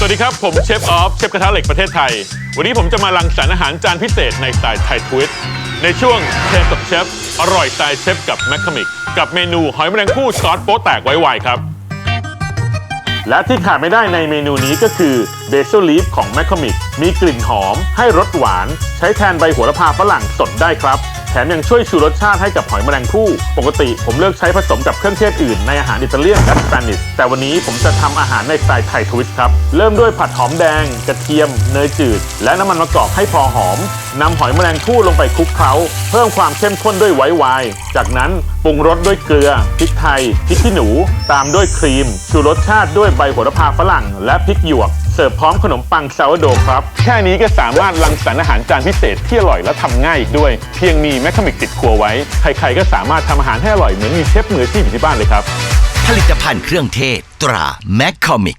สวัสดีครับ ผมเชฟออฟเชฟกระทะเหล็กประเทศไทย วันนี้ผมจะมาลังสรรค์อาหารจานพิเศษในสไตล์ไทยทวิตในช่วงเชฟกับเชฟอร่อยสไตล์เชฟกับแมคคามิก กับเมนูหอยแมลงภู่ซอสโป๊แตกไวๆครับ และที่ขาดไม่ได้ในเมนูนี้ก็คือเบซ l ลีฟของแมคคามิก มีกลิ่นหอม ให้รสหวาน ใช้แทนใบโหระพาฝรั่งสดได้ครับ แถมยังช่วยชูรสชาติให้กับหอยแมลงภู่ ปกติผมเลือกใช้ผสมกับเครื่องเทศอื่นในอาหารอิตาเลียนและสเปนิชแต่วันนี้ผมจะทำอาหารในสไตล์ไทยทวิสต์ครับ เริ่มด้วยผัดหอมแดง กระเทียม เนยจืด และน้ำมันมะกอกให้พอหอมนำหอยแมลงภู่ลงไปคลุกเคล้า เพิ่มความเข้มข้นด้วยไวท์ไวน์จากนั้นปรุงรสด้วยเกลือพริกไทยพริกขี้หนู ตามด้วยครีม ชูรสชาติด้วยใบโหระพาฝรั่ง และพริกหยวก เสิร์ฟพร้อมขนมปังซาวโดครับ แค่นี้ก็สามารถรังสรรค์อาหารจานพิเศษที่อร่อยและทำง่ายอีกด้วย เพียงมีแมคคามิกติดครัวไว้ ใครๆก็สามารถทำอาหารให้อร่อยเหมือนมีเชฟมืออาชีพอยู่ที่บ้านเลยครับ ผลิตภัณฑ์เครื่องเทศตราแมคคอมิก